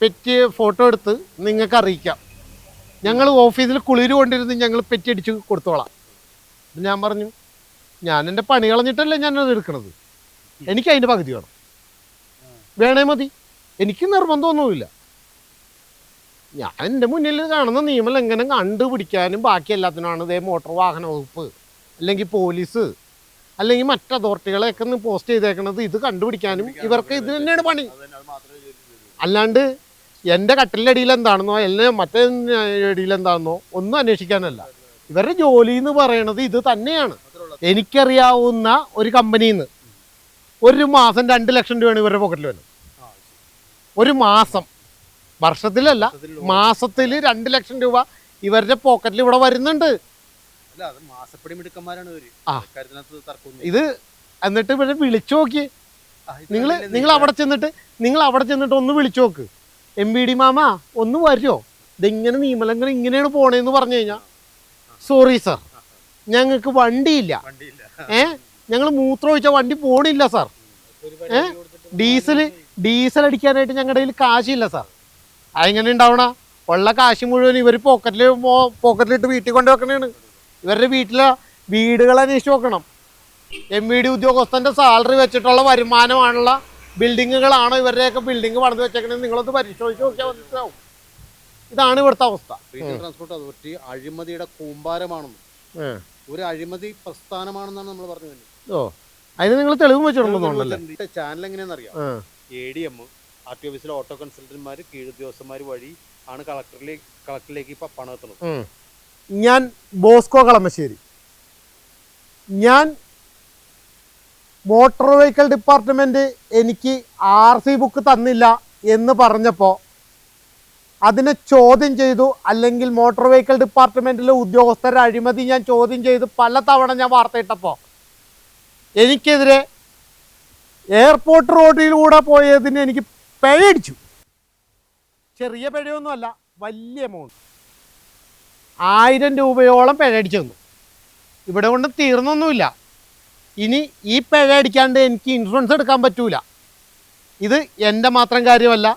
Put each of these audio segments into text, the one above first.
Pet photo എടുത്ത് നിങ്ങൾക്ക് അറിയിക്കാം. ഞങ്ങൾ ഓഫീസിൽ കുളിര് കൊണ്ടിരുന്ന് ഞങ്ങൾ പെറ്റി അടിച്ച് കൊടുത്തോളാം. ഞാൻ പറഞ്ഞു ഞാൻ എന്റെ പണി കളഞ്ഞിട്ടല്ലേ ഞാനത് എടുക്കണത്? എനിക്ക് അതിന്റെ പകുതി വേണം. വേണേ മതി. എനിക്ക് നിർബന്ധമൊന്നുമില്ല ഞാൻ എന്റെ മുന്നിൽ കാണുന്ന നിയമലംഘനം കണ്ടുപിടിക്കാനും ബാക്കി എല്ലാത്തിനാണ് ഇതേ മോട്ടോർ വാഹന വകുപ്പ് അല്ലെങ്കിൽ പോലീസ് അല്ലെങ്കിൽ മറ്റ് അതോറിറ്റികളെയൊക്കെ പോസ്റ്റ് ചെയ്തേക്കുന്നത് ഇത് കണ്ടുപിടിക്കാനും ഇവർക്ക് ഇത് തന്നെയാണ് പണി. അല്ലാണ്ട് എന്റെ കട്ടിലിന്റെ അടിയിൽ എന്താണെന്നോ എന്നെ മറ്റേ അടിയിൽ എന്താണെന്നോ ഒന്നും അന്വേഷിക്കാനല്ല. ഇവരുടെ ജോലി എന്ന് പറയണത് ഇത് തന്നെയാണ്. എനിക്കറിയാവുന്ന ഒരു കമ്പനിയിൽ നിന്ന് ഒരു മാസം രണ്ട് ലക്ഷം രൂപയാണ് ഇവരുടെ പോക്കറ്റിൽ വരുന്നത്. ഒരു മാസം. വർഷത്തിലല്ല മാസത്തിൽ രണ്ട് ലക്ഷം രൂപ ഇവരുടെ പോക്കറ്റിൽ ഇവിടെ വരുന്നുണ്ട്. ഇത് എന്നിട്ട് ഇവരെ വിളിച്ചു നോക്കി. നിങ്ങൾ നിങ്ങൾ അവിടെ ചെന്നിട്ട് നിങ്ങൾ അവിടെ ചെന്നിട്ട് ഒന്ന് വിളിച്ചു നോക്ക്. എം വി ഡി മാമ ഒന്ന് വരുമോ ഇതെങ്ങനെ നിയമലംഘനം ഇങ്ങനെയാണ് പോണേന്ന് പറഞ്ഞു കഴിഞ്ഞാൽ സോറി സാർ ഞങ്ങൾക്ക് വണ്ടിയില്ല. ഏ? ഞങ്ങൾ മൂത്രം ഒഴിച്ച വണ്ടി പോണില്ല സാർ ഏ? ഡീസൽ ഡീസൽ അടിക്കാനായിട്ട് ഞങ്ങളുടെ കയ്യിൽ കാശില്ല സാർ അതെങ്ങനെ ഉണ്ടാവണ? ഉള്ള കാശ് മുഴുവൻ ഇവർ പോക്കറ്റിൽ പോക്കറ്റിലിട്ട് വീട്ടിൽ കൊണ്ട് വെക്കണേണ്. ഇവരുടെ വീട്ടിലെ വീടുകൾ അന്വേഷിച്ച് നോക്കണം. എം വി ഡി ഉദ്യോഗസ്ഥന്റെ സാലറി വെച്ചിട്ടുള്ള വരുമാനമാണുള്ള ബിൽഡിങ്ങുകളാണോ ഇവരുടെയൊക്കെ ബിൽഡിംഗ് പണിത് വെച്ചേക്കണേ നിങ്ങളൊന്ന് പരിശോധിച്ച് നോക്കിയാൽ മനസ്സിലാവും. ഇതാണ് ഇവിടുത്തെ അവസ്ഥ. റീജിയണൽ ട്രാൻസ്പോർട്ട് അതോറിറ്റി അഴിമതിയുടെ കൂമ്പാരമാണെന്ന്. ഒരു അഴിമതി പ്രസ്ഥാനമാണെന്നാണ് നമ്മൾ പറഞ്ഞു ഓ. അതിന് നിങ്ങൾ തെളിവ് വെച്ചിട്ടുണ്ടെന്നുണ്ടല്ലേ channel എങ്ങനെയാണെന്നറിയാം? A D M R T ഓഫീസിലെ ഓട്ടോ കൺസൾട്ടന്മാർ കീഴുദ്യോഗസ്ഥന്മാർ വഴി ആണ് കളക്ടറിലേക്ക് കളക്ടറിലേക്ക് ഇപ്പൊ പണം എത്തുന്നത്. ഞാൻ ബോസ്കോ കളമശ്ശേരി. ഞാൻ മോട്ടോർ വെഹിക്കിൾ ഡിപ്പാർട്ട്മെന്റ് എനിക്ക് ആർ സി ബുക്ക് തന്നില്ല എന്ന് പറഞ്ഞപ്പോൾ അതിനെ ചോദ്യം ചെയ്തു. അല്ലെങ്കിൽ മോട്ടോർ വെഹിക്കിൾ ഡിപ്പാർട്ട്മെന്റിലെ ഉദ്യോഗസ്ഥരുടെ അഴിമതി ഞാൻ ചോദ്യം ചെയ്ത് പല തവണ ഞാൻ വാർത്തയിട്ടപ്പോൾ എനിക്കെതിരെ എയർപോർട്ട് റോഡിലൂടെ പോയതിന് എനിക്ക് പിഴയടിച്ചു ചെറിയ പിഴയൊന്നുമല്ല വലിയ എമൗണ്ട് ആയിരം രൂപയോളം പിഴയടിച്ചു തന്നു. ഇവിടെ കൊണ്ട് തീർന്നൊന്നുമില്ല. ഇനി ഈ പിഴ അടിക്കാണ്ട് എനിക്ക് ഇൻഷുറൻസ് എടുക്കാൻ പറ്റൂല. ഇത് എന്റെ മാത്രം കാര്യമല്ല.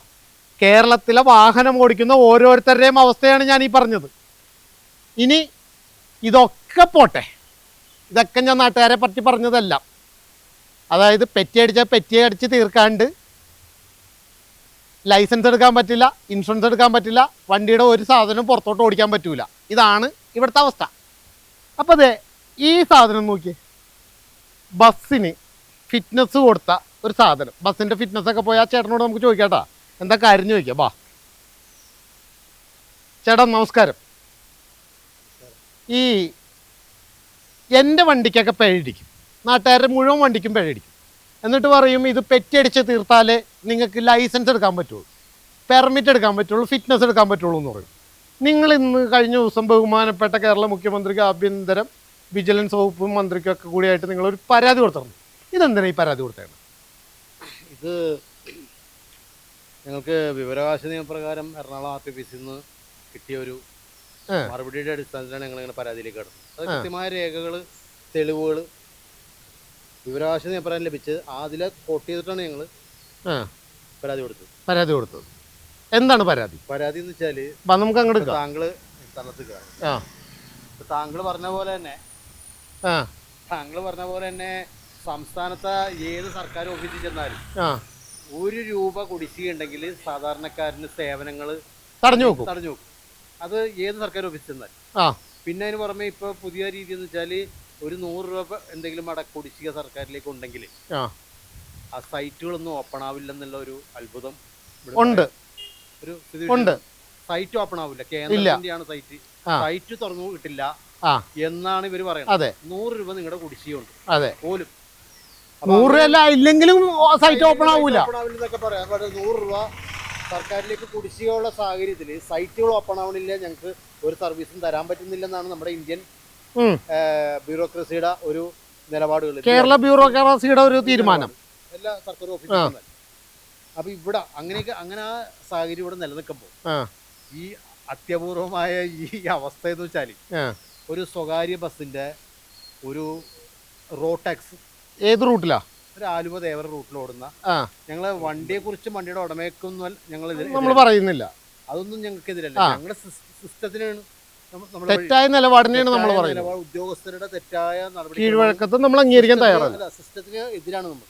കേരളത്തിലെ വാഹനം ഓടിക്കുന്ന ഓരോരുത്തരുടെയും അവസ്ഥയാണ് ഞാൻ ഈ പറഞ്ഞത്. ഇനി ഇതൊക്കെ പോട്ടെ. ഇതൊക്കെ ഞാൻ നാട്ടുകാരെ പറ്റി പറഞ്ഞതല്ല. അതായത് പെറ്റി അടിച്ചാൽ പെറ്റി അടിച്ച് തീർക്കാണ്ട് ലൈസൻസ് എടുക്കാൻ പറ്റില്ല ഇൻഷുറൻസ് എടുക്കാൻ പറ്റില്ല വണ്ടിയുടെ ഒരു സാധനം പുറത്തോട്ട് ഓടിക്കാൻ പറ്റൂല. ഇതാണ് ഇവിടുത്തെ അവസ്ഥ. അപ്പോൾ അതെ ഈ സാധനം നോക്കി ബസ്സിന് ഫിറ്റ്നസ് കൊടുത്ത ഒരു സാധനം. ബസ്സിന്റെ ഫിറ്റ്നസ് ഒക്കെ പോയി ആ ചേട്ടനോട് നമുക്ക് ചോദിക്കാട്ടാ. എന്താ കാര്യം ചോദിക്കാം. ബാ. ചേട്ടാ നമസ്കാരം. ഈ എന്റെ വണ്ടിക്കൊക്കെ പിഴയിടിക്കും നാട്ടുകാരുടെ മുഴുവൻ വണ്ടിക്കും പിഴയിടിക്കും എന്നിട്ട് പറയും ഇത് പെറ്റിയടിച്ച് തീർത്താലേ നിങ്ങൾക്ക് ലൈസൻസ് എടുക്കാൻ പറ്റുള്ളൂ. പെർമിറ്റ് എടുക്കാൻ പറ്റുള്ളൂ. ഫിറ്റ്നസ് എടുക്കാൻ പറ്റുള്ളൂ എന്ന് പറയും. നിങ്ങൾ ഇന്ന് കഴിഞ്ഞ ദിവസം ബഹുമാനപ്പെട്ട കേരള മുഖ്യമന്ത്രിക്ക് ആഭ്യന്തരം വിജിലൻസ് വകുപ്പും മന്ത്രിക്കും ഒക്കെ കൂടിയായിട്ട് ഒരു പരാതി കൊടുത്തിരുന്നു. ഇതെന്തിനാ ഈ പരാതി കൊടുത്തത് ഇത് ഞങ്ങൾക്ക് വിവരാവകാശ നിയമപ്രകാരം എറണാകുളം ആർ ടി പി നിന്ന് കിട്ടിയ ഒരു. മറുപടിയുടെ അടിസ്ഥാനത്തിലാണ് ഞങ്ങൾ ഇങ്ങനെ പരാതിയിലേക്ക് കടന്നത്. അത് കൃത്യമായ രേഖകൾ തെളിവുകൾ വിവരാവകാശ നിയമപ്രകാരം ലഭിച്ചത് അതിലെ കോട്ട് ചെയ്തിട്ടാണ് ഞങ്ങൾ പരാതി കൊടുത്തത്. പരാതി കൊടുത്തത്. എന്താണ് പരാതി? പരാതി എന്ന് വെച്ചാൽ നമുക്ക് അങ്ങോട്ട് സ്ഥലത്ത് താങ്കൾ പറഞ്ഞ പോലെ തന്നെ താങ്കൾ പറഞ്ഞ പോലെ തന്നെ സംസ്ഥാനത്തെ ഏത് സർക്കാർ ഓഫീസിൽ ചെന്നാലും ഒരു രൂപ കുടിശ്ശിക ഉണ്ടെങ്കിൽ സാധാരണക്കാരന് സേവനങ്ങൾ തടഞ്ഞു നോക്കും തടഞ്ഞു നോക്കും അത് ഏത് സർക്കാർ ഓഫീസിൽ ചെന്നാൽ പിന്നെ അതിന് പുറമെ ഇപ്പൊ പുതിയ രീതി എന്ന് വെച്ചാൽ ഒരു നൂറ് രൂപ എന്തെങ്കിലും അട കുടിശ്ശിക സർക്കാരിലേക്ക് ഉണ്ടെങ്കിൽ ആ. സൈറ്റുകളൊന്നും ഓപ്പൺ ആവില്ലെന്നുള്ള ഒരു അത്ഭുതം ഉണ്ട്. ഒരു ഉണ്ട്. സൈറ്റ് ഓപ്പൺ ആവില്ല. കേന്ദ്രത്തിന്റെയാണ് സൈറ്റ്. സൈറ്റ് തുറന്നു കിട്ടില്ല എന്നാണ് ഇവർ പറയുന്നത്. അതെ. നൂറ് രൂപ നിങ്ങളുടെ കുടിശ്ശിയുണ്ട് അതെ. പോലും. നൂറ് നൂറ് അല്ല ഇല്ലെങ്കിലും സൈറ്റ് ഓപ്പൺ ആവൂല. പറയാം. നൂറ് രൂപ സർക്കാരിലേക്ക് കുടിശ്ശികയുള്ള സാഹചര്യത്തിൽ സൈറ്റുകൾ ഓപ്പൺ ആവണില്ല ഞങ്ങൾക്ക് ഒരു സർവീസും തരാൻ പറ്റുന്നില്ലെന്നാണ് നമ്മുടെ ഇന്ത്യൻ ബ്യൂറോക്രസിയുടെ ഒരു നിലപാടുകൾ. കേരള ബ്യൂറോക്രസിയുടെ ഒരു തീരുമാനം. എല്ലാ സർക്കാർ ഓഫീസും അപ്പൊ ഇവിടെ അങ്ങനെയൊക്കെ അങ്ങനെ ആ സാഹചര്യം ഇവിടെ നിലനിൽക്കുമ്പോൾ ഈ അത്യപൂർവമായ ഈ അവസ്ഥ എന്ന് വെച്ചാൽ ഒരു സ്വകാര്യ ബസ്സിന്റെ ഒരു റോട്ടാക്സ് ഏത് റൂട്ടിലാ? ഒരു ആലുവ ദേവര റൂട്ടിൽ ഓടുന്ന. ആ. ഞങ്ങളെ വണ്ടിയെ കുറിച്ച് വണ്ടിയുടെ ഉടമയ്ക്കൊന്നും ഞങ്ങൾ നമ്മൾ പറയുന്നില്ല. അതൊന്നും ഞങ്ങൾക്ക് എതിരല്ല ഞങ്ങളുടെ സിസ്റ്റത്തിനാണ് തെറ്റായ നിലപാടിനെയാണ് നമ്മൾ പറയുന്നത്. ഉദ്യോഗസ്ഥരുടെ തെറ്റായ നടപടി കീഴ്വഴക്കത്ത് നമ്മൾ അംഗീകരിക്കാൻ തയ്യാറല്ല സിസ്റ്റത്തിന് എതിരാണ് നമ്മൾ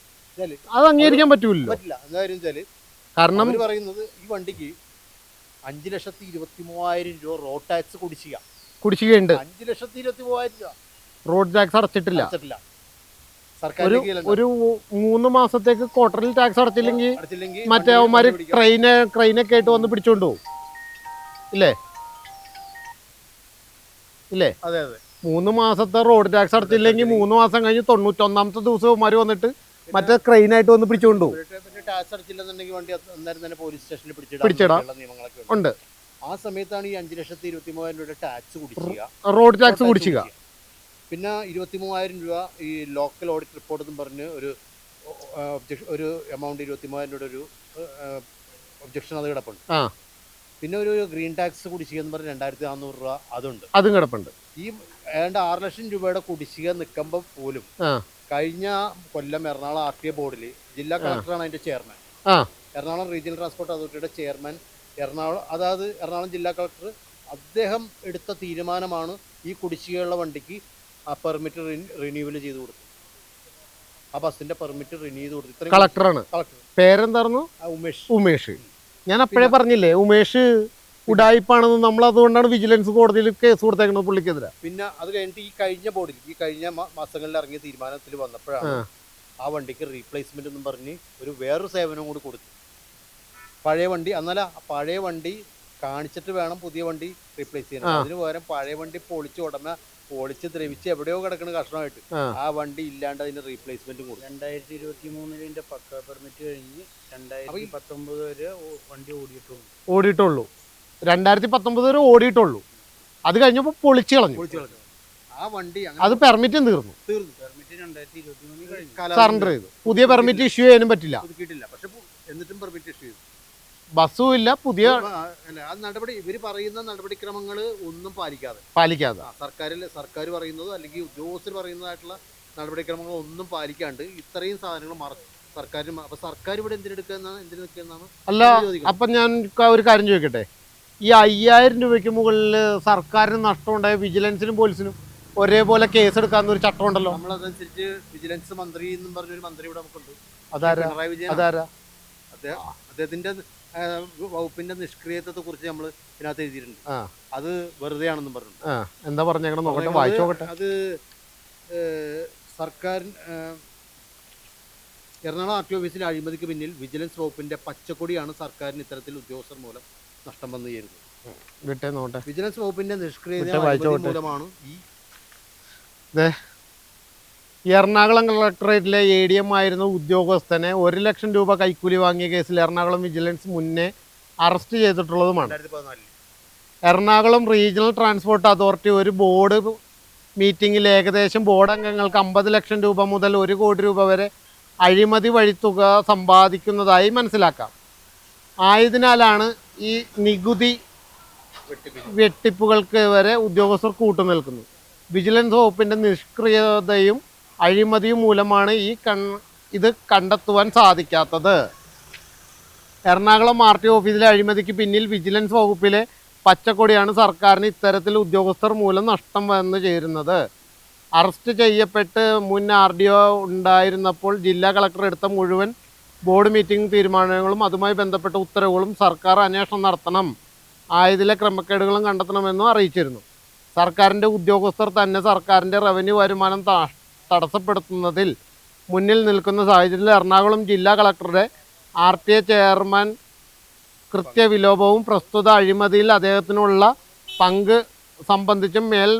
അത് അംഗീകരിക്കാൻ പറ്റൂലല്ലോ. പറ്റില്ല. എന്താ കാര്യം വെച്ചാൽ കാരണം പറയുന്നത് ഈ വണ്ടിക്ക് അഞ്ചു ലക്ഷത്തി ഇരുപത്തി മൂവായിരം രൂപ റോഡ് ടാക്സ് കുടിശ്ശിക. കുടിശ്ശികയുണ്ട്. അഞ്ചു ലക്ഷത്തി ഇരുപത്തി മൂവായിരം രൂപ. റോഡ് ടാക്സ് അടച്ചിട്ടില്ല. അടച്ചിട്ടില്ല. ഒരു ഒരു മൂന്ന് മാസത്തേക്ക് ക്വാർട്ടറിൽ ടാക്സ് അടച്ചില്ലെങ്കിൽ മറ്റേ അവന്മാര്. ട്രെയിന് ട്രെയിനൊക്കെ ആയിട്ട് വന്ന് പിടിച്ചോണ്ട് പോകും ഇല്ലേ? ഇല്ലേ? അതെ അതെ. മൂന്ന് മാസത്തെ റോഡ് ടാക്സ് അടച്ചില്ലെങ്കിൽ മൂന്ന് മാസം കഴിഞ്ഞ് തൊണ്ണൂറ്റൊന്നാമത്തെ ദിവസം അവന്മാര് വന്നിട്ട് മറ്റേ ക്രെയിനായിട്ട് വന്ന് പിടിച്ചോണ്ട് പോകും പിടിച്ചിടാം. ഉണ്ട്. ആ സമയത്താണ് ഈ അഞ്ചു ലക്ഷത്തി ഇരുപത്തി മൂവായിരം രൂപയുടെ ടാക്സ് കുടിശ്ശിക. റോഡ് ടാക്സ് കുടിശ്ശിക. പിന്നെ ഇരുപത്തി മൂവായിരം രൂപ ഈ ലോക്കൽ ഓഡിറ്റ് റിപ്പോർട്ട് എന്ന് പറഞ്ഞ് ഒരു ഒരു എമൗണ്ട് ഇരുപത്തി മൂവായിരം രൂപയുടെ ഒരു ഒബ്ജക്ഷൻ അത് കിടപ്പുണ്ട്. ആ. പിന്നെ ഒരു ഗ്രീൻ ടാക്സ് കുടിശ്ശിക എന്ന് പറഞ്ഞ് രണ്ടായിരത്തി നാനൂറ് രൂപ അതുണ്ട്. അതും കിടപ്പുണ്ട്. ഈ ഏതാണ്ട് ആറ് ലക്ഷം രൂപയുടെ കുടിശ്ശിക നിൽക്കുമ്പോൾ പോലും. കഴിഞ്ഞ കൊല്ലം എറണാകുളം ആർ ടി എ ബോർഡിൽ ജില്ലാ കളക്ടറാണ് അതിന്റെ ചെയർമാൻ. എറണാകുളം റീജിയണൽ ട്രാൻസ്പോർട്ട് അതോറിറ്റിയുടെ ചെയർമാൻ എറണാകുളം അതായത് എറണാകുളം ജില്ലാ കളക്ടർ അദ്ദേഹം എടുത്ത തീരുമാനമാണ് ഈ കുടിശ്ശികയുള്ള വണ്ടിക്ക് ആ പെർമിറ്റ് റിന്യൂവൽ ചെയ്ത് കൊടുത്തു ആ ബസ്സിന്റെ പെർമിറ്റ് റിന്യൂ ചെയ്ത് കൊടുത്തു ഇത്രയും കളക്ടറാണ്. കളക്ടർ. പേരെന്തായിരുന്നു ഉമേഷ്. ഉമേഷ്. ഞാൻ അപ്പോഴേ പറഞ്ഞില്ലേ ഉമേഷ് ഉടായ്പാണെന്ന് നമ്മൾ അതുകൊണ്ടാണ് വിജിലൻസ് കോടതിയിൽ കേസ് കൊടുത്തേക്കുന്നത് പുള്ളിക്കെതിരെ. പിന്നെ അത് കഴിഞ്ഞിട്ട് ഈ കഴിഞ്ഞ ബോർഡിൽ ഈ കഴിഞ്ഞ മാസങ്ങളിൽ ഇറങ്ങിയ തീരുമാനത്തിൽ വന്നപ്പോഴാണ് ആ. ആ വണ്ടിക്ക് റീപ്ലേസ്മെന്റ് എന്നും പറഞ്ഞ് ഒരു വേറൊരു സേവനം കൂടി കൊടുത്തു. പഴയ വണ്ടി എന്നല്ല പഴയ വണ്ടി കാണിച്ചിട്ട് വേണം പുതിയ വണ്ടി റീപ്ലേസ് ചെയ്യാൻ. അതിന് പകരം പഴയ വണ്ടി പൊളിച്ച് ഉടനെ പൊളിച്ച് ദ്രവിച്ച് എവിടെയോ കിടക്കുന്ന കഷ്ടമായിട്ട് ആ. വണ്ടി ഇല്ലാണ്ട് അതിന്റെ റീപ്ലേസ്മെന്റ് കൊടുക്കും രണ്ടായിരത്തി ഇരുപത്തി മൂന്നിലിന്റെ പക്ക പെർമിറ്റ് കഴിഞ്ഞ് രണ്ടായിരത്തി പത്തൊമ്പത് വരെ വണ്ടി ഓടിയിട്ടുള്ളൂ. ഓടിയിട്ടുള്ളൂ. രണ്ടായിരത്തി പത്തൊമ്പത് വരെ ഓടിയിട്ടുള്ളൂ. അത് കഴിഞ്ഞപ്പോൾ പൊളിച്ചു കളഞ്ഞു. ആ വണ്ടി അത് പെർമിറ്റ് തീർന്നു. തീർന്നു. പെർമിറ്റ് രണ്ടായിരത്തി ഇരുപത്തി മൂന്നിൽ സറണ്ടർ ചെയ്തു. പുതിയ പെർമിറ്റ് ഇഷ്യൂ ചെയ്യാനും പറ്റില്ല. പക്ഷെ എന്നിട്ടും പെർമിറ്റ് ഇഷ്യൂ ചെയ്തു. ബസ്സും ഇല്ല പുതിയ നടപടി ഇവർ പറയുന്ന നടപടിക്രമങ്ങൾ ഒന്നും പാലിക്കാതെ. പാലിക്കാതെ. സർക്കാരിൽ സർക്കാർ പറയുന്നതോ അല്ലെങ്കിൽ ഉദ്യോഗസ്ഥർ പറയുന്നതായിട്ടുള്ള നടപടിക്രമങ്ങൾ ഒന്നും പാലിക്കാണ്ട് ഇത്രയും സാധനങ്ങൾ സർക്കാരിന് സർക്കാർ അപ്പൊ സർക്കാർ ഇവിടെ എന്തിനെടുക്കുന്ന എന്തിനു നിൽക്കുന്നതാണ് അല്ല അപ്പൊ ഞാൻ ഒരു കാര്യം ചോദിക്കട്ടെ? ഈ അയ്യായിരം രൂപയ്ക്ക് മുകളിൽ സർക്കാരിന് നഷ്ടമുണ്ടായ വിജിലൻസിനും പോലീസിനും ഒരേപോലെ കേസ് എടുക്കാവുന്ന ഒരു ചട്ടം ഉണ്ടല്ലോ. നമ്മളതനുസരിച്ച് വിജിലൻസ് മന്ത്രി എന്നും പറഞ്ഞൊരു മന്ത്രി ഇവിടെ നമുക്കുണ്ട്. അതാരാ? പിണറായി വിജയൻ അതാരാ? അദ്ദേഹം അദ്ദേഹത്തിന്റെ വകുപ്പിന്റെ നിഷ്ക്രിയത്വത്തെ കുറിച്ച് നമ്മൾ ഇതിനകത്ത് എഴുതിയിട്ടുണ്ട്. അത് വെറുതെ ആണെന്നും പറഞ്ഞു എന്താ പറഞ്ഞേക്കണം? നോക്കട്ടെ വായിച്ചു നോക്കട്ടെ. അത് സർക്കാർ എറണാകുളം ആർ ടി ഓഫീസിലെ അഴിമതിക്ക് പിന്നിൽ വിജിലൻസ് വകുപ്പിന്റെ പച്ചക്കൊടിയാണ് സർക്കാരിന് ഇത്തരത്തിൽ ഉദ്യോഗസ്ഥർ മൂലം നഷ്ടം വന്നു ചേരുന്നത്. വിജിലൻസ് വകുപ്പിന്റെ നിഷ്ക്രിയത മൂലമാണ് ഈ എറണാകുളം കളക്ടറേറ്റിലെ എ ഡി എം ആയിരുന്ന ഉദ്യോഗസ്ഥനെ ഒരു ലക്ഷം രൂപ കൈക്കൂലി വാങ്ങിയ കേസിൽ എറണാകുളം വിജിലൻസ് മുന്നേ അറസ്റ്റ് ചെയ്തിട്ടുള്ളതുമാണ്. എറണാകുളം റീജിയണൽ ട്രാൻസ്പോർട്ട് അതോറിറ്റി ഒരു ബോർഡ് മീറ്റിംഗിൽ ഏകദേശം ബോർഡ് അംഗങ്ങൾക്ക് അമ്പത് ലക്ഷം രൂപ മുതൽ ഒരു കോടി രൂപ വരെ അഴിമതി വഴി തുക സമ്പാദിക്കുന്നതായി മനസ്സിലാക്കാം. ആയതിനാലാണ് ഈ നികുതി വെട്ടിപ്പുകൾക്ക് വരെ ഉദ്യോഗസ്ഥർ കൂട്ടുനിൽക്കുന്നത്. വിജിലൻസ് വകുപ്പിന്റെ നിഷ്ക്രിയതയും അഴിമതിയും മൂലമാണ് ഈ കൺ ഇത് കണ്ടെത്തുവാൻ സാധിക്കാത്തത്. എറണാകുളം ആർ ടി ഓഫീസിലെ അഴിമതിക്ക് പിന്നിൽ വിജിലൻസ് വകുപ്പിലെ പച്ചക്കൊടിയാണ് സർക്കാരിന് ഇത്തരത്തിൽ ഉദ്യോഗസ്ഥർ മൂലം നഷ്ടം വന്നു ചേരുന്നത്. അറസ്റ്റ് ചെയ്യപ്പെട്ട് മുൻ ആർ ഡി ഒ ഉണ്ടായിരുന്നപ്പോൾ ജില്ലാ കളക്ടർ എടുത്ത മുഴുവൻ ബോർഡ് മീറ്റിംഗ് തീരുമാനങ്ങളും അതുമായി ബന്ധപ്പെട്ട ഉത്തരവുകളും സർക്കാർ അന്വേഷണം നടത്തണം ആയതിലെ ക്രമക്കേടുകളും കണ്ടെത്തണമെന്നും അറിയിച്ചിരുന്നു. സർക്കാരിന്റെ ഉദ്യോഗസ്ഥർ തന്നെ സർക്കാരിന്റെ റവന്യൂ വരുമാനം തടസ്സപ്പെടുത്തുന്നതിൽ മുന്നിൽ നിൽക്കുന്ന സാഹചര്യത്തിൽ എറണാകുളം ജില്ലാ കളക്ടറുടെ ആർ ടി എ ചെയർമാൻ കൃത്യവിലോപവും പ്രസ്തുത അഴിമതിയിൽ അദ്ദേഹത്തിനുള്ള പങ്ക് സംബന്ധിച്ചും മേൽ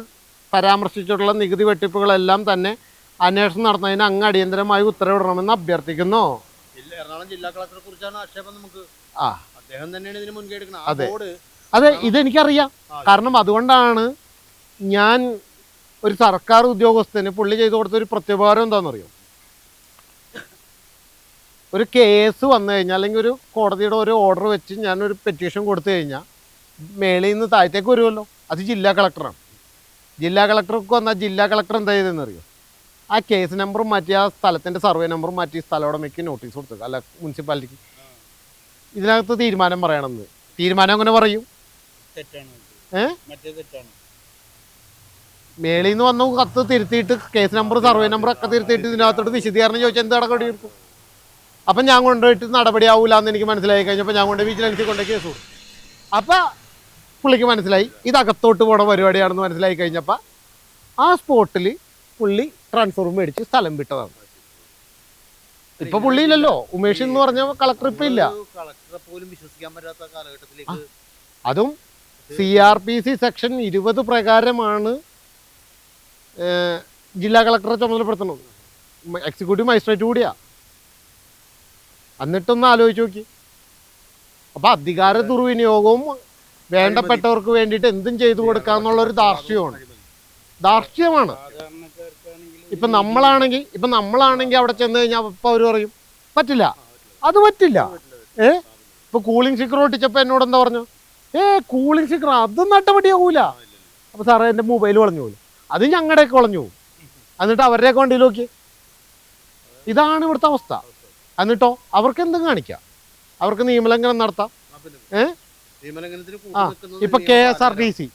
പരാമർശിച്ചിട്ടുള്ള നികുതി വെട്ടിപ്പുകളെല്ലാം തന്നെ അന്വേഷണം നടത്തുന്നതിന് അങ്ങ് അടിയന്തരമായി ഉത്തരവിടണമെന്ന് അഭ്യർത്ഥിക്കുന്നു എറണാകുളം ജില്ലാ കളക്ടറെ കുറിച്ചാണ് ആക്ഷേപം നമുക്ക് ആ. അദ്ദേഹം തന്നെയാണ് ഇതിന് മുൻകൈ എടുക്കുന്നത് അതെ. അതെ ഇതെനിക്കറിയാം കാരണം അതുകൊണ്ടാണ് ഞാൻ ഒരു സർക്കാർ ഉദ്യോഗസ്ഥന് പുള്ളി ചെയ്തു കൊടുത്ത ഒരു പ്രത്യുപകാരം എന്താണെന്നറിയോ? ഒരു കേസ് വന്നു കഴിഞ്ഞാൽ അല്ലെങ്കിൽ ഒരു കോടതിയുടെ ഒരു ഓർഡർ വെച്ച് ഞാനൊരു പെറ്റീഷൻ കൊടുത്തു കഴിഞ്ഞാൽ മേളിൽ നിന്ന് താഴത്തേക്ക് വരുമല്ലോ. അത് ജില്ലാ കളക്ടറാണ്. ജില്ലാ കളക്ടർക്ക് വന്നാൽ ജില്ലാ കളക്ടർ എന്താ ചെയ്തതെന്നറിയോ? ആ കേസ് നമ്പറും മാറ്റി ആ സ്ഥലത്തിന്റെ സർവേ നമ്പർ മാറ്റി സ്ഥല ഉടമയ്ക്ക് നോട്ടീസ് കൊടുത്തു അല്ല മുനിസിപ്പാലിറ്റിക്ക് ഇതിനകത്ത് തീരുമാനം പറയണമെന്ന് തീരുമാനം അങ്ങനെ പറയും. തെറ്റാണ്. ഏ? മേളിൽ നിന്ന് വന്നു കത്ത് തിരുത്തിയിട്ട് കേസ് നമ്പർ സർവേ നമ്പർ ഒക്കെ തിരുത്തിയിട്ട് ഇതിനകത്തോട്ട് വിശദീകരണം ചോദിച്ചാൽ എന്ത് നടപടി എടുക്കും അപ്പം ഞാൻ കൊണ്ടുപോയിട്ട് നടപടിയാവൂല എന്ന് എനിക്ക് മനസ്സിലായി കഴിഞ്ഞപ്പോൾ ഞാൻ കൊണ്ട് വിജിലൻസിൽ കൊണ്ട് കേസ് കൊടുത്തു. അപ്പം പുള്ളിക്ക് മനസ്സിലായി ഇത് അകത്തോട്ട് പോണ പരിപാടിയാണെന്ന് മനസ്സിലായി കഴിഞ്ഞപ്പോൾ ആ സ്പോട്ടിൽ പുള്ളി ട്രാൻസ്ഫോർ മേടിച്ച് സ്ഥലം വിട്ടതാണ്. ഇപ്പൊ പുള്ളി ഇല്ലല്ലോ ഉമേഷ് എന്ന് പറഞ്ഞ കളക്ടർ ഇപ്പൊ ഇല്ല. അതും C R P C section ഇരുപത് പ്രകാരമാണ് ജില്ലാ കളക്ടറെ ചുമതലപ്പെടുത്തണം? എക്സിക്യൂട്ടീവ് മജിസ്ട്രേറ്റ് കൂടിയാ. എന്നിട്ടൊന്ന് ആലോചിച്ച് നോക്കി. അപ്പൊ അധികാര ദുർവിനിയോഗവും വേണ്ടപ്പെട്ടവർക്ക് വേണ്ടിയിട്ട് എന്തും ചെയ്തു കൊടുക്കാന്നുള്ള ഒരു ധാർഷ്ട്യമാണ്. ധാർഷ്ട്യമാണ്. ഇപ്പൊ നമ്മളാണെങ്കിൽ ഇപ്പൊ നമ്മളാണെങ്കിൽ അവിടെ ചെന്ന് കഴിഞ്ഞാൽ ഇപ്പൊ അവർ പറയും പറ്റില്ല. അത് പറ്റില്ല. ഏ? ഇപ്പൊ കൂളിംഗ് സ്റ്റിക്കർ ഒട്ടിച്ചപ്പോ എന്നോട് എന്താ പറഞ്ഞു? ഏ കൂളിംഗ് സ്റ്റിക്കർ അത് നട്ടപടിയാവൂല അപ്പൊ സാറേ എന്റെ മൊബൈൽ വളഞ്ഞു പോകും അത് ഞങ്ങളുടെ കുളഞ്ഞു എന്നിട്ട് അവരുടെ വണ്ടിയിൽ നോക്കി ഇതാണ് ഇവിടുത്തെ അവസ്ഥ. എന്നിട്ടോ അവർക്ക് എന്തും കാണിക്കാം. അവർക്ക് നിയമലംഘനം നടത്താം. ഏ? നിയമലംഘനത്തിന് ആ, കൂട്ടുനിൽക്കുന്നത് ഇപ്പൊ K S R T C.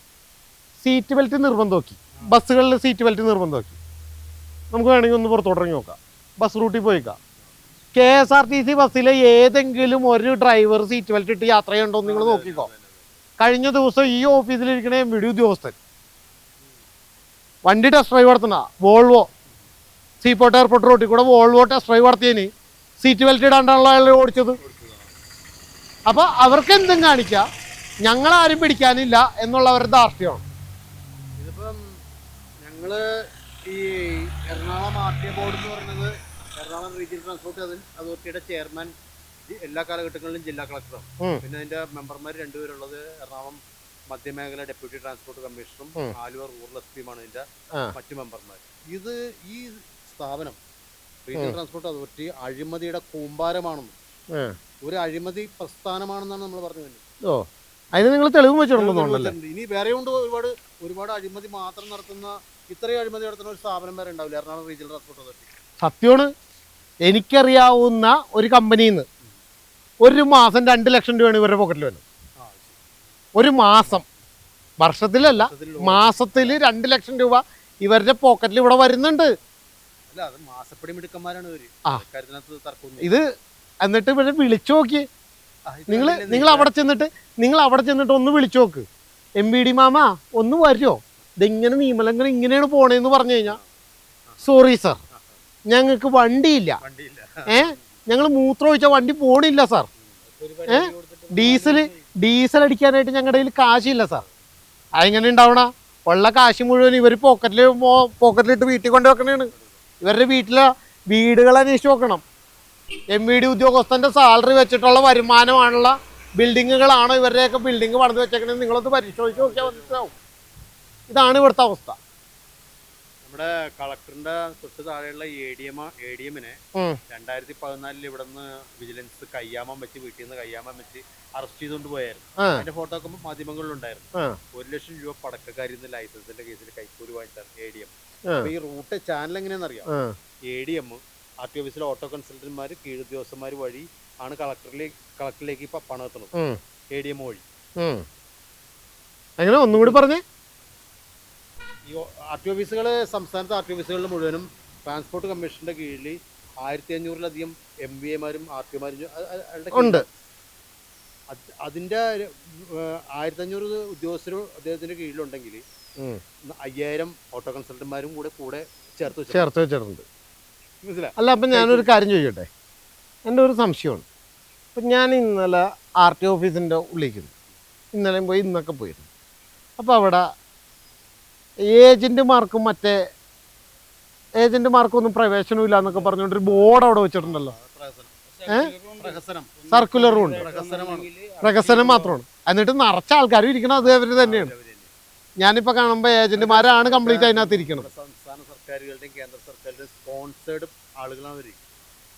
Seat belt നിർബന്ധമാക്കി. ബസ്സുകളിൽ സീറ്റ് ബെൽറ്റ് നിർബന്ധമാക്കി. നമുക്ക് വേണമെങ്കിൽ ഒന്ന് പുറത്തോട്ടിറങ്ങി നോക്കാം. ബസ് റൂട്ടിൽ പോയിക്കാം. K S R T C ബസ്സിലെ ഏതെങ്കിലും ഒരു ഡ്രൈവർ സീറ്റ് ബെൽറ്റ് ഇട്ട് യാത്ര ചെയ്യണ്ടോ നിങ്ങൾ നോക്കിക്കോ. കഴിഞ്ഞ ദിവസം ഈ ഓഫീസിലിരിക്കണ എം ഡി ഉദ്യോഗസ്ഥൻ വണ്ടി ടെസ്റ്റ് ഡ്രൈവ് നടത്തണ വോൾവോ സീപോർട്ട് എയർപോർട്ട് റോട്ടിൽ കൂടെ വോൾവോ ടെസ്റ്റ് ഡ്രൈവ് നടത്തിയതിന് സീറ്റ് ബെൽറ്റ് ഇടാണ്ടാണല്ലോ അയാൾ ഓടിച്ചത്. അപ്പോൾ അവർക്ക് എന്തും കാണിക്കാം. ഞങ്ങളാരും പിടിക്കാനില്ല എന്നുള്ളവരുടെ ധാർഷ്ട്യമാണ് ഇതിപ്പം ഞങ്ങൾ ഈ എറണാകുളം ആർ ടി ബോർഡ് എന്ന് പറയുന്നത് എറണാകുളം റീജിയണൽ ട്രാൻസ്പോർട്ട് അതോറിറ്റിയുടെ ചെയർമാൻ എല്ലാ കാലഘട്ടങ്ങളിലും ജില്ലാ കളക്ടറാണ് പിന്നെ അതിന്റെ മെമ്പർമാർ രണ്ടുപേരുള്ളത് എറണാകുളം മധ്യമേഖല ഡെപ്യൂട്ടി ട്രാൻസ്പോർട്ട് കമ്മീഷണറും ആലുവർ ആലുവ റൂറൽ എസ് പിയുമാണ് ഇതിന്റെ. മറ്റു മെമ്പർമാർ. ഇത് ഈ സ്ഥാപനം റീജിയണൽ ട്രാൻസ്പോർട്ട് അതോറിറ്റി അഴിമതിയുടെ കൂമ്പാരമാണെന്നും ഒരു അഴിമതി പ്രസ്ഥാനമാണെന്നാണ് നമ്മൾ പറഞ്ഞു ഓ അതിന് നിങ്ങൾ തെളിവ് വെച്ചിട്ടുണ്ടെന്നുണ്ടല്ലേ ഇനി വേറെ ഉണ്ട് ഒരുപാട് ഒരുപാട് അഴിമതി മാത്രം നടത്തുന്ന ഇത്രയും അഴിമതി നടത്തുന്ന ഒരു സ്ഥാപനം വരെ ഉണ്ടാവില്ല. Ernakulam regional transport authority. സത്യമാണ് എനിക്കറിയാവുന്ന ഒരു കമ്പനിയിൽ നിന്ന് ഒരു മാസം രണ്ട് ലക്ഷം രൂപയാണ് ഇവരുടെ പോക്കറ്റിൽ വരുന്നത്. ഒരു മാസം. വർഷത്തിലല്ല മാസത്തിൽ രണ്ട് ലക്ഷം രൂപ ഇവരുടെ പോക്കറ്റിൽ ഇവിടെ വരുന്നുണ്ട്. ഇത് എന്നിട്ട് ഇവരെ വിളിച്ചു നോക്കി. നിങ്ങൾ നിങ്ങൾ അവിടെ ചെന്നിട്ട് നിങ്ങൾ അവിടെ ചെന്നിട്ട് ഒന്ന് വിളിച്ചു നോക്ക്. എം ബി ഡി മാമ ഒന്ന് വരുമോ ഇതെങ്ങനെ നിയമലംഘനം ഇങ്ങനെയാണ് പോണേന്ന് പറഞ്ഞു കഴിഞ്ഞാൽ സോറി സാർ ഞങ്ങൾക്ക് വണ്ടിയില്ല. ഏ? ഞങ്ങൾ മൂത്രം ഒഴിച്ച വണ്ടി പോണില്ല സാർ ഏ? കൊടുത്തിട്ട് ഡീസൽ അടിക്കാനായിട്ട് ഞങ്ങളുടെ കയ്യിൽ കാശില്ല സാർ അതെങ്ങനെ ഉണ്ടാവണ? ഉള്ള കാശ് മുഴുവൻ ഇവർ പോക്കറ്റിൽ പോക്കറ്റിലിട്ട് വീട്ടിൽ കൊണ്ട് വെക്കണേണ്. ഇവരുടെ വീട്ടിലെ വീടുകൾ അന്വേഷിച്ച് നോക്കണം. എം വി ഡി ഉദ്യോഗസ്ഥന്റെ സാലറി വെച്ചിട്ടുള്ള വരുമാനമാണുള്ള ബിൽഡിങ്ങുകളാണോ ഇവരുടെയൊക്കെ ബിൽഡിംഗ് പണിത് വെച്ചേക്കണേ നിങ്ങളൊന്ന് പരിശോധിച്ച് നോക്കിയാൽ മനസ്സിലാവും. ഇതാണ് ഇവിടുത്തെ അവസ്ഥ. നമ്മുടെ കളക്ടറിന്റെ തൊട്ട് താഴെയുള്ള A D M A D എമ്മിനെ രണ്ടായിരത്തി പതിനാലിൽ ഇവിടെ നിന്ന് വിജിലൻസ് കയ്യാമം വെച്ച് വീട്ടിൽ നിന്ന് കയ്യാമം വെച്ച് അറസ്റ്റ് ചെയ്തുകൊണ്ട് പോയായിരുന്നു. അതിന്റെ ഫോട്ടോ ഒക്കെ മാധ്യമങ്ങളിലുണ്ടായിരുന്നു. ഒരു ലക്ഷം രൂപ പടക്കക്കാരിൽ നിന്ന് ലൈസൻസിന്റെ കേസിൽ കൈക്കൂലി വാങ്ങിച്ചാണ് എ ഡി എം അപ്പൊ ഈ റൂട്ട് ചാനൽ എങ്ങനെയാണെന്ന് അറിയാം? ആ. A D M R T ഓഫീസിലെ ഓട്ടോ കൺസൾട്ടന്മാർ കീഴുദ്യോഗസ്ഥന്മാർ വഴി ആണ് കളക്ടറിലേക്ക് കളക്ടറിലേക്ക് ഇപ്പൊ പണം എത്തുന്നത്. എ ഡി എം വഴി. എങ്ങനെ ഒന്നും കൂടി പറഞ്ഞേ. ഈ ആർ ടി ഓഫീസുകൾ സംസ്ഥാനത്തെ ആർ ടി ഓഫീസുകളിൽ മുഴുവനും ട്രാൻസ്പോർട്ട് കമ്മീഷന്റെ കീഴിൽ ആയിരത്തി അഞ്ഞൂറിലധികം എം ബി എമാരും ആർ ടി ഒമാരും ഉണ്ട്. അതിന്റെ ആയിരത്തി അഞ്ഞൂറ് ഉദ്യോഗസ്ഥരും അദ്ദേഹത്തിന്റെ കീഴിലുണ്ടെങ്കിൽ. അയ്യായിരം ഓട്ടോ കൺസൾട്ടന്മാരും കൂടെ കൂടെ ചേർത്ത് ചേർത്ത് വെച്ചിട്ടുണ്ട്. മനസ്സിലായി? അല്ല അപ്പം ഞാനൊരു കാര്യം ചോദിക്കട്ടെ? എന്റെ ഒരു സംശയമാണ്. അപ്പം ഞാൻ ഇന്നലെ ആർ ടി ഓഫീസിന്റെ ഉള്ളിലേക്ക്. ഇന്നലെയും പോയി ഇന്നൊക്കെ പോയിരുന്നു. അപ്പോൾ അവിടെ ഏജന്റുമാർക്കും മറ്റേ ഏജന്റുമാർക്കൊന്നും പ്രവേശനമില്ല എന്നൊക്കെ പറഞ്ഞുകൊണ്ട് ഒരു ബോർഡ് അവിടെ വെച്ചിട്ടുണ്ടല്ലോ. സർക്കുലറും ഉണ്ട്. പ്രഹസനം പ്രകസനം മാത്രമാണ്. എന്നിട്ട് നിറച്ച ആൾക്കാരും ഇരിക്കണം അത് അവർ തന്നെയാണ്. ഞാനിപ്പോൾ കാണുമ്പോൾ ഏജന്റുമാരാണ് കംപ്ലീറ്റ് അതിനകത്ത് ഇരിക്കണം ഇപ്പൊ സംസ്ഥാന സർക്കാരുകളുടെയും കേന്ദ്ര സർക്കാരുടെയും സ്പോൺസേഡ് ആളുകളാണ് അവർ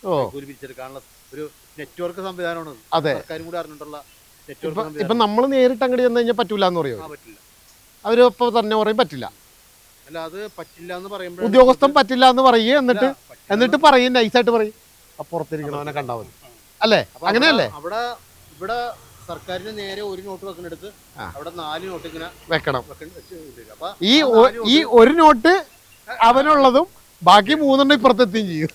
ഓ. കൂലി പിരിച്ചെടുക്കാനുള്ള ഒരു നെറ്റ്വർക്ക് സംവിധാനമാണ്. അതെ. സർക്കാരും കൂടി അറിഞ്ഞിട്ടുള്ള നെറ്റ്വർക്ക് ഇപ്പം നമ്മൾ നേരിട്ട് അങ്ങോട്ട് ചെന്ന് കഴിഞ്ഞാൽ പറ്റൂല എന്ന് പറയുമോ ആ പറ്റില്ല അവരിപ്പോൾ തന്നെ പറയും പറ്റില്ല. അല്ല അത് പറ്റില്ല എന്ന് പറയുമ്പോൾ ഉദ്യോഗസ്ഥൻ പറ്റില്ല എന്ന് പറയുക എന്നിട്ട് എന്നിട്ട് പറയും നൈസായിട്ട് പറയും. ആ പുറത്തിരിക്കണവനെ കണ്ടാൽ മതി. അല്ലേ? അങ്ങനെയല്ലേ? അവിടെ ഇവിടെ സർക്കാരിന് നേരെ ഒരു നോട്ട് വെക്കുന്നിടത്ത് അവിടെ നാല് നോട്ട് ഇങ്ങനെ വെക്കണം. ഈ ഈ ഒരു നോട്ട് അവനുള്ളതും ബാക്കി മൂന്നെണ്ണം ഇപ്പുറത്തെത്തുകയും ചെയ്യും.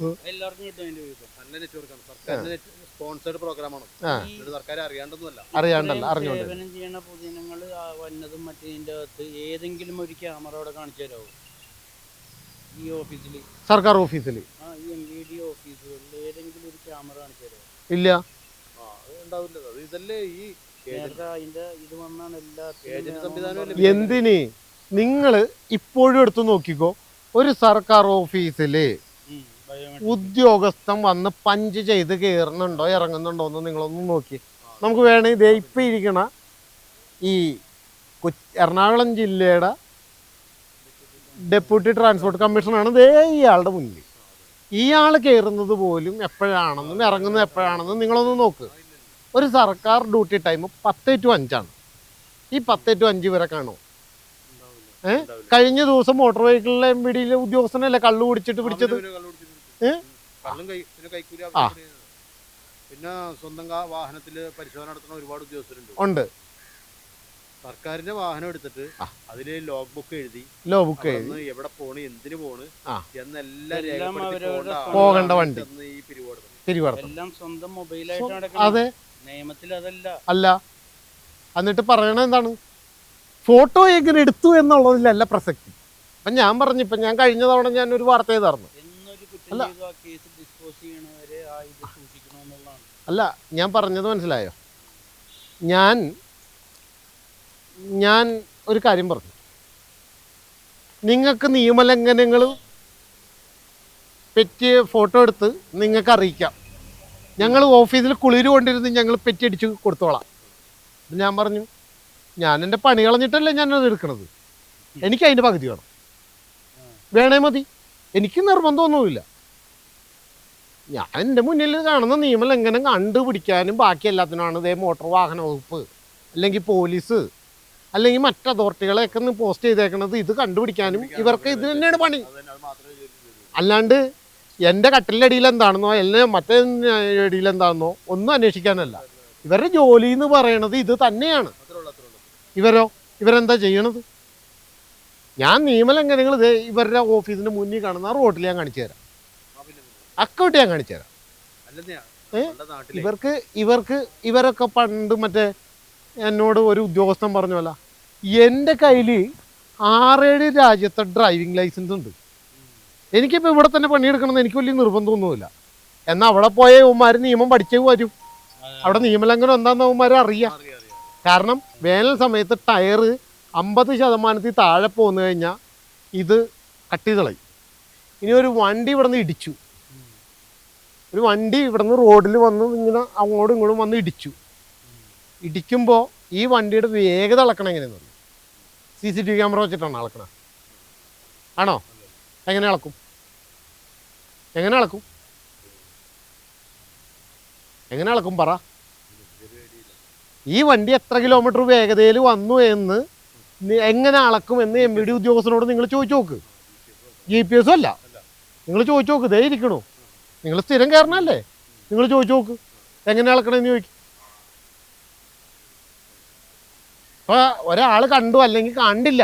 സ്പോൺസേഡ് പ്രോഗ്രാമാണ് സർക്കാർ അറിയാണ്ടൊന്നുമല്ല. അറിയാണ്ടല്ല അറിഞ്ഞോണ്ട് സേവനം ചെയ്യണ പൊതുജനങ്ങൾ വന്നതും മറ്റേതിന്റെ അകത്ത് ഏതെങ്കിലും ഒരു ക്യാമറ അവിടെ കാണിച്ചു തരാമോ ഈ ഓഫീസിൽ സർക്കാർ ഓഫീസിൽ ആ ഈ എം വി ഡി ഓഫീസുകളിൽ ഏതെങ്കിലും ഒരു ക്യാമറ കാണിച്ചു തരാമോ ഇല്ല. ആ, അത് ഉണ്ടാവില്ല അത് ഇതല്ലേ ഈ നേരത്തെ അതിന്റെ ഇത് വന്നാണ് ഏജന്റ് സംവിധാനം എന്തിന്? നിങ്ങൾ ഇപ്പോഴും എടുത്തു നോക്കിക്കോ. ഒരു സർക്കാർ ഓഫീസിൽ ഉദ്യോഗസ്ഥൻ വന്ന് പഞ്ച് ചെയ്ത് കയറുന്നുണ്ടോ ഇറങ്ങുന്നുണ്ടോ എന്ന് നിങ്ങളൊന്ന് നോക്കി. നമുക്ക് വേണേ ഇതേ ഇപ്പം ഇരിക്കണ ഈ എറണാകുളം ജില്ലയുടെ ഡെപ്യൂട്ടി ട്രാൻസ്പോർട്ട് കമ്മീഷണറാണ് ദേ ഇയാളുടെ മുന്നിൽ. ഇയാൾ കയറുന്നത് പോലും എപ്പോഴാണെന്നും ഇറങ്ങുന്നത് എപ്പോഴാണെന്നും നിങ്ങളൊന്ന് നോക്ക്. ഒരു സർക്കാർ ഡ്യൂട്ടി ടൈം പത്ത് ടു അഞ്ചാണ്. ഈ പത്ത് ടു അഞ്ച് വരെ കാണുമോ ഏഹ് കഴിഞ്ഞ ദിവസം മോട്ടോർ വെഹിക്കിളിലെ എം ബി ഡിയിലെ ഉദ്യോഗസ്ഥനല്ലേ കള്ളു കുടിച്ചിട്ട് പിടിച്ചത്? ആ. പിന്നെ സ്വന്തം വാഹനത്തിൽ പരിശോധന നടത്തുന്ന ഒരുപാട് ഉദ്യോഗസ്ഥരുണ്ട്. ഉണ്ട്. സർക്കാരിന്റെ വാഹനം എടുത്തിട്ട് അതിൽ ലോഗ് ബുക്ക് എഴുതി ലോ ബുക്ക് എഴുതി. എവിടെ പോണ് എന്തിനു പോണ് എന്നെല്ലാം പോകേണ്ട വണ്ടി. എല്ലാം സ്വന്തം മൊബൈലായിട്ട് അതെ. നിയമത്തിൽ അതല്ല. അല്ല. എന്നിട്ട് പറയണ എന്താണ്? ഫോട്ടോ എങ്ങനെ എടുത്തു എന്നുള്ളതിലല്ല പ്രസക്തി. അപ്പം ഞാൻ പറഞ്ഞു ഇപ്പൊ ഞാൻ കഴിഞ്ഞ തവണ ഞാൻ ഒരു വാർത്ത കുറ്റം അല്ല. അല്ല ഞാൻ പറഞ്ഞത് മനസ്സിലായോ? ഞാൻ ഞാൻ ഒരു കാര്യം പറഞ്ഞു. നിങ്ങൾക്ക് നിയമലംഘനങ്ങൾ പെറ്റി ഫോട്ടോ എടുത്ത് നിങ്ങൾക്ക് അറിയിക്കാം. ഞങ്ങൾ ഓഫീസിൽ കുളിര് കൊണ്ടിരുന്ന് ഞങ്ങൾ പെറ്റി അടിച്ച് കൊടുത്തോളാം. ഞാൻ പറഞ്ഞു. ഞാൻ എന്റെ പണി കളഞ്ഞിട്ടല്ലേ ഞാനത് എടുക്കണത്. എനിക്ക് അതിന്റെ പകുതി വേണം. വേണേ മതി. എനിക്ക് നിർബന്ധമൊന്നുമില്ല. ഞാൻ എന്റെ മുന്നിൽ കാണുന്ന നിയമലംഘനം കണ്ടുപിടിക്കാനും ബാക്കി എല്ലാത്തിനുമാണ് ഇതേ മോട്ടോർ വാഹന വകുപ്പ് അല്ലെങ്കിൽ പോലീസ് അല്ലെങ്കിൽ മറ്റ് അതോറിറ്റികളെയൊക്കെ ഒന്ന് പോസ്റ്റ് ചെയ്തേക്കണത് ഇത് കണ്ടുപിടിക്കാനും ഇവർക്ക് ഇത് തന്നെയാണ് പണി. അല്ലാണ്ട് എന്റെ കട്ടിലിന്റെ അടിയിൽ എന്താണെന്നോ അല്ലെങ്കിൽ മറ്റേ അടിയിൽ എന്താണെന്നോ ഒന്നും അന്വേഷിക്കാനല്ല. ഇവരുടെ ജോലി എന്ന് പറയണത് ഇത് തന്നെയാണ്. ഇവരോ? ഇവരെന്താ ചെയ്യണത്? ഞാൻ നിയമലംഘനങ്ങൾ ഇതേ ഇവരുടെ ഓഫീസിന്റെ മുന്നിൽ കാണുന്ന റോഡിൽ റോട്ടിൽ ഞാൻ കാണിച്ചു തരാം. അക്കൗട്ട് ഞാൻ കാണിച്ചു തരാം. ഇവർക്ക് ഇവർക്ക് ഇവരൊക്കെ പണ്ട് മറ്റേ എന്നോട് ഒരു ഉദ്യോഗസ്ഥൻ പറഞ്ഞല്ല എന്റെ കയ്യിൽ ആറേഴ് രാജ്യത്തെ ഡ്രൈവിംഗ് ലൈസൻസ് ഉണ്ട്. എനിക്കിപ്പോൾ ഇവിടെ തന്നെ പണിയെടുക്കണമെന്ന് എനിക്ക് വലിയ നിർബന്ധമൊന്നുമില്ല എന്നാൽ അവിടെ പോയ ഉമ്മാർ നിയമം പഠിച്ചേ വരും. അവിടെ നിയമലംഘനം എന്താണെന്ന് അറിയാം. അറിയാം കാരണം വേനൽ സമയത്ത് ടയർ അമ്പത് ശതമാനത്തിൽ താഴെ പോന്നു കഴിഞ്ഞാൽ ഇത് കട്ടിതളയും ഇനി ഒരു വണ്ടി ഇവിടെ നിന്ന് ഇടിച്ചു. ഒരു വണ്ടി ഇവിടുന്ന് റോഡിൽ വന്ന് ഇങ്ങനെ അങ്ങോട്ടും ഇങ്ങോട്ടും വന്ന് ഇടിച്ചു. ഇടിക്കുമ്പോൾ ഈ വണ്ടിയുടെ വേഗത അളക്കണം എങ്ങനെയെന്ന് C C T V camera വെച്ചിട്ടാണ് അളക്കണം. ആണോ? എങ്ങനെ അളക്കും? എങ്ങനെ അളക്കും? എങ്ങനെ അളക്കും പറ. ഈ വണ്ടി എത്ര കിലോമീറ്റർ വേഗതയിൽ വന്നു എന്ന് എങ്ങനെ അളക്കും എന്ന് എം ബി ഡി ഉദ്യോഗസ്ഥനോട് നിങ്ങൾ ചോദിച്ചു നോക്ക്. ജി പി എസും അല്ല. നിങ്ങൾ ചോദിച്ചു നോക്ക് ഇതേ ഇരിക്കണു. നിങ്ങൾ സ്ഥിരം കയറണല്ലേ? നിങ്ങൾ ചോദിച്ചു നോക്ക്. എങ്ങനെ അളക്കണമെന്ന് ചോദിക്കും. അപ്പൊ ഒരാൾ കണ്ടു അല്ലെങ്കിൽ കണ്ടില്ല.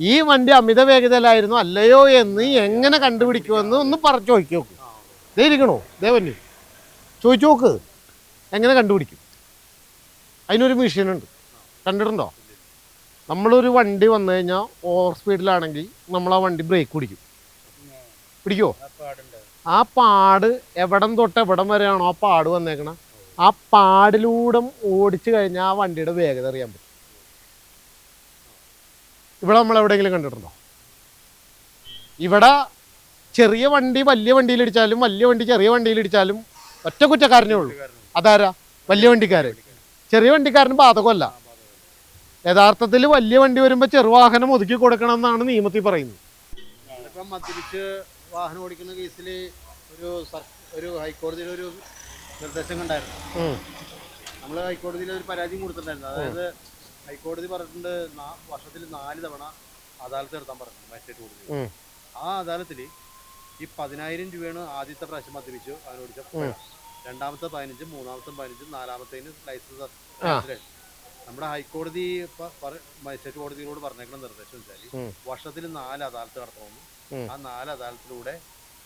ഈ വണ്ടി അമിത വേഗതയിലായിരുന്നു അല്ലയോ എന്ന് എങ്ങനെ കണ്ടുപിടിക്കുമെന്ന് ഒന്ന് പറഞ്ഞു ചോദിച്ചു നോക്ക്. ദേ ഇരിക്കണോ? ദേ വന്നി. ചോദിച്ചു നോക്ക്. എങ്ങനെ കണ്ടുപിടിക്കും? അതിനൊരു മെഷീൻ ഉണ്ട് കണ്ടിട്ടുണ്ടോ? നമ്മളൊരു വണ്ടി വന്നു കഴിഞ്ഞാൽ ഓവർ സ്പീഡിലാണെങ്കിൽ നമ്മൾ ആ വണ്ടി ബ്രേക്ക് പിടിക്കും. പിടിക്കുമോ ആ പാട് എവിടം തൊട്ട് എവിടം വരെയാണോ ആ പാട് വന്നേക്കണ? ആ പാടിലൂടെ ഓടിച്ചു കഴിഞ്ഞാൽ ആ വണ്ടിയുടെ വേഗത അറിയാൻ പറ്റും. ഇവിടെ നമ്മൾ എവിടെയെങ്കിലും കണ്ടിട്ടുണ്ടോ? ഇവിടെ ചെറിയ വണ്ടി വലിയ വണ്ടിയിൽ ഇടിച്ചാലും വലിയ വണ്ടി ചെറിയ വണ്ടിയിൽ ഇടിച്ചാലും ഒറ്റ കുറ്റക്കാരനേ ഉള്ളൂ. അതാരാ? വലിയ വണ്ടിക്കാരൻ ചെറിയ വണ്ടിക്കാരൻ ബാധകമല്ല. യഥാർത്ഥത്തിൽ വലിയ വണ്ടി വരുമ്പോൾ ചെറുവാഹനം ഒതുക്കി കൊടുക്കണം എന്നാണ് നിയമത്തിൽ പറയുന്നത്. വാഹനം ഓടിക്കുന്ന കേസിൽ ഒരു ഒരു ഹൈക്കോടതിയിൽ ഒരു നിർദ്ദേശം കണ്ടായിരുന്നു. നമ്മൾ ഹൈക്കോടതിയിൽ ഒരു പരാതി കൊടുത്തിട്ടുണ്ടായിരുന്നു. അതായത് ഹൈക്കോടതി പറഞ്ഞിട്ടുണ്ട് വർഷത്തിൽ നാല് തവണ അദാലത്ത് നടത്താൻ പറഞ്ഞു മജിസ്ട്രേറ്റ് കോടതി ആ അദാലത്തിൽ ഈ പതിനായിരം രൂപയാണ് ആദ്യത്തെ പ്രാവശ്യം മദ്യപിച്ചു അവനോടിച്ച പിഴ. രണ്ടാമത്തെ പതിനഞ്ച് മൂന്നാമത്തെ പതിനഞ്ച് നാലാമത്തേന് ലൈസൻസ്. നമ്മുടെ ഹൈക്കോടതി മജിസ്ട്രേറ്റ് കോടതികളോട് പറഞ്ഞേക്കുന്ന നിർദ്ദേശം വെച്ചാൽ വർഷത്തിൽ നാല് അദാലത്ത് നടത്തണമെന്നും. ആ നാല് അദാലത്തിലൂടെ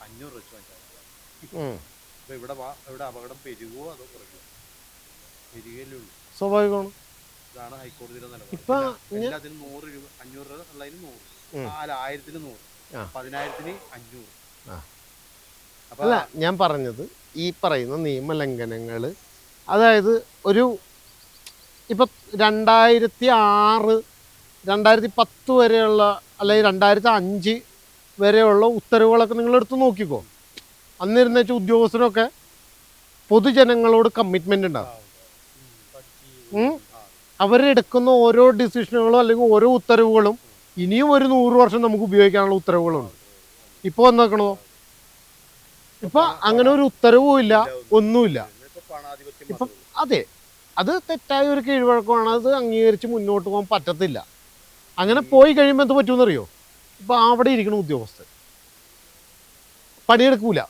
അഞ്ഞൂറ് വെച്ച്. അപ്പൊ ഇവിടെ ഇവിടെ അപകടം പെരുകോ അതോ കുറയുമോ പെരുകയല്ലേ ഉള്ളൂ. സ്വാഭാവികമാണ്. ഇതാണ് ഹൈക്കോടതിയുടെ നിലപാട്. എല്ലാത്തിനും നൂറ് രൂപ അഞ്ഞൂറ് രൂപ ഉള്ളതിന് നൂറ്. അല്ല ആയിരത്തിന് നൂറ്. പതിനായിരത്തിന് അഞ്ഞൂറ്. അല്ല ഞാൻ പറഞ്ഞത് ഈ പറയുന്ന നിയമലംഘനങ്ങൾ അതായത് ഒരു ഇപ്പം രണ്ടായിരത്തി ആറ് രണ്ടായിരത്തി പത്ത് വരെയുള്ള അല്ലെങ്കിൽ രണ്ടായിരത്തി അഞ്ച് വരെയുള്ള ഉത്തരവുകളൊക്കെ നിങ്ങൾ എടുത്ത് നോക്കിക്കോ. അന്നിരുന്ന വെച്ചാൽ ഉദ്യോഗസ്ഥരൊക്കെ പൊതുജനങ്ങളോട് കമ്മിറ്റ്മെന്റ് ഉണ്ടാവും. ഉം. അവരെടുക്കുന്ന ഓരോ ഡിസിഷനുകളും അല്ലെങ്കിൽ ഓരോ ഉത്തരവുകളും ഇനിയും ഒരു നൂറ് വർഷം നമുക്ക് ഉപയോഗിക്കാനുള്ള ഉത്തരവുകളുണ്ട്. ഇപ്പോൾ വന്നേക്കണോ? ഇപ്പൊ അങ്ങനെ ഒരു ഉത്തരവും ഇല്ല ഒന്നുമില്ല. ഇപ്പം അതെ അത് തെറ്റായ ഒരു കീഴ്വഴക്കമാണ്. അത് അംഗീകരിച്ച് മുന്നോട്ട് പോകാൻ പറ്റത്തില്ല. അങ്ങനെ പോയി കഴിയുമ്പോൾ എന്ത് പറ്റുമെന്നറിയോ ഇപ്പൊ അവിടെ ഇരിക്കുന്ന ഉദ്യോഗസ്ഥൻ. പണിയെടുക്കൂല.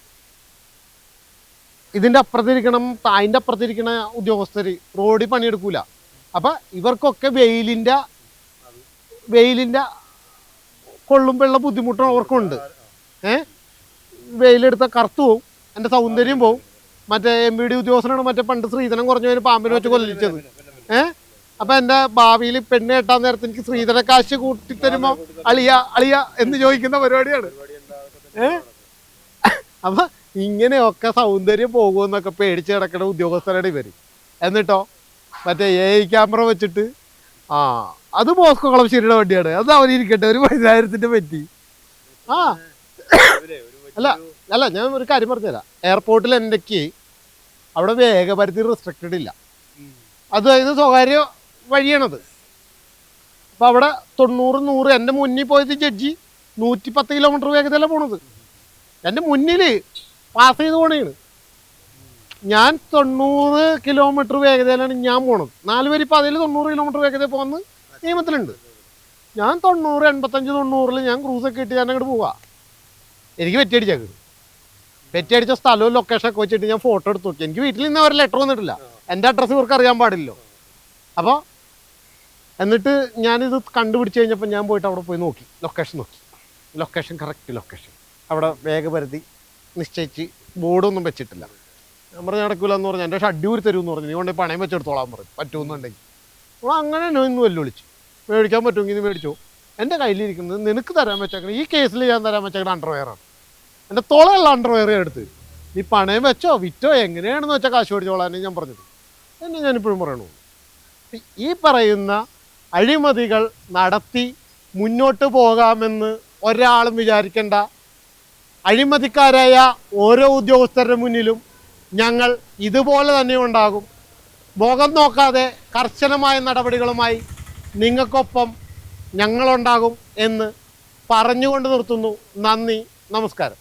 ഇതിന്റെ അപ്പുറത്തിരിക്കണം അതിന്റെ അപ്പുറത്തിരിക്കണ ഉദ്യോഗസ്ഥർ റോഡിൽ പണിയെടുക്കൂല. അപ്പൊ ഇവർക്കൊക്കെ വെയിലിന്റെ വെയിലിന്റെ കൊള്ളുമ്പോഴുള്ള ബുദ്ധിമുട്ടും അവർക്കുണ്ട്. ഏ? വെയിലെടുത്ത കറുത്തു പോവും എന്റെ സൗന്ദര്യം പോവും. മറ്റേ എം ബി ഡി ഉദ്യോഗസ്ഥനാണ് മറ്റേ പണ്ട് ശ്രീധനം കുറഞ്ഞവന് പാമ്പിനെ വെച്ച് കൊല്ലിച്ചത് ഏ? അപ്പൊ എന്റെ ഭാവിയിൽ പെണ്ണ് കെട്ടാൻ നേരത്തെ എനിക്ക് ശ്രീധര കാശ് കൂട്ടിത്തരുമോ അളിയ അളിയ എന്ന് ചോദിക്കുന്ന പരിപാടിയാണ്. ഏ? അപ്പൊ ഇങ്ങനെയൊക്കെ സൗന്ദര്യം പോകുമെന്നൊക്കെ പേടിച്ച് കിടക്കുന്ന ഉദ്യോഗസ്ഥരുടെ ഇവർ. എന്നിട്ടോ? മറ്റേ എ ക്യാമറ വെച്ചിട്ട്. ആ അത് മോസ്കോ കളമശ്ശേരിയുടെ വണ്ടിയാണ്. അത് അവരിയ്ക്കട്ടെ ഒരു പതിനായിരത്തിന്റെ പറ്റി. ആ. അല്ല. അല്ല ഞാൻ ഒരു കാര്യം പറഞ്ഞുതരാം. എയർപോർട്ടിൽ എന്തൊക്കെ അവിടെ വേഗപരിധി റെസ്ട്രിക്റ്റഡ് ഇല്ല. അതായത് സ്വകാര്യ വഴിയാണത്. അപ്പോൾ അവിടെ തൊണ്ണൂറ് നൂറ് എന്റെ മുന്നിൽ പോയത് ജഡ്ജി. നൂറ്റി പത്ത് കിലോമീറ്റർ വേഗത്തിലാണ് പോണത്. എന്റെ മുന്നിൽ പാസ് ചെയ്ത് പോണേണ്. ഞാൻ തൊണ്ണൂറ് കിലോമീറ്റർ വേഗതയിലാണ് ഞാൻ പോണത്. നാല് പേര് ഇപ്പം അതിൽ തൊണ്ണൂറ് കിലോമീറ്റർ വേഗത പോകുന്ന നിയമത്തിലുണ്ട്. ഞാൻ തൊണ്ണൂറ് എൺപത്തഞ്ച് തൊണ്ണൂറിൽ ഞാൻ ക്രൂസ് ഒക്കെ ഇട്ട് ഞാൻ അങ്ങോട്ട് പോവാ. എനിക്ക് പെറ്റിയടിച്ചേക്ക് പെറ്റിയടിച്ച സ്ഥലവും ലൊക്കേഷൻ ഒക്കെ വെച്ചിട്ട് ഞാൻ ഫോട്ടോ എടുത്തു നോക്കി. എനിക്ക് വീട്ടിൽ നിന്ന് ഒരു ലെറ്റർ വന്നിട്ടില്ല. എന്റെ അഡ്രസ്സ് ഇവർക്ക് അറിയാൻ പാടില്ലല്ലോ. അപ്പോൾ എന്നിട്ട് ഞാനിത് കണ്ടുപിടിച്ച് കഴിഞ്ഞപ്പോൾ ഞാൻ പോയിട്ട് അവിടെ പോയി നോക്കി. ലൊക്കേഷൻ നോക്കി. ലൊക്കേഷൻ കറക്റ്റ് ലൊക്കേഷൻ അവിടെ വേഗപരിധി നിശ്ചയിച്ച് ബോർഡൊന്നും വെച്ചിട്ടില്ല. ഞാൻ പറഞ്ഞു നടക്കൂല എന്ന് പറഞ്ഞു. എന്റെ ഊരി തരുമെന്ന് പറഞ്ഞു. നീ കൊണ്ട് പണയം വെച്ചെടുത്തോളാം പറഞ്ഞു. പറ്റുമെന്നുണ്ടെങ്കിൽ അപ്പോൾ അങ്ങനെ ഇന്ന് വെല്ലുവിളിച്ചു. മേടിക്കാൻ പറ്റുമെങ്കിൽ നീ മേടിച്ചോ. എന്റെ കയ്യിലിരിക്കുന്നത് നിനക്ക് തരാൻ വെച്ചേക്കണം. ഈ കേസിൽ ഞാൻ തരാൻ വെച്ചേക്കണം അണ്ടർവെയറാണ് എന്റെ തോളയുള്ള അണ്ടർവെയർ എടുത്ത്. നീ പണയം വെച്ചോ വിറ്റോ എങ്ങനെയാണെന്ന് വെച്ചാൽ കാശ് മേടിച്ചോളാൻ ഞാൻ പറഞ്ഞത്. എന്നെ ഞാനിപ്പോഴും പറയണു. ഈ പറയുന്ന അഴിമതികൾ നടത്തി മുന്നോട്ട് പോകാമെന്ന് ഒരാളും വിചാരിക്കേണ്ട. അഴിമതിക്കാരായ ഓരോ ഉദ്യോഗസ്ഥരുടെ മുന്നിലും ഞങ്ങൾ ഇതുപോലെ തന്നെ ഉണ്ടാകും. മുഖം നോക്കാതെ കർശനമായ നടപടികളുമായി നിങ്ങൾക്കൊപ്പം ഞങ്ങളുണ്ടാകും എന്ന് പറഞ്ഞുകൊണ്ട് നിർത്തുന്നു. നന്ദി നമസ്കാരം.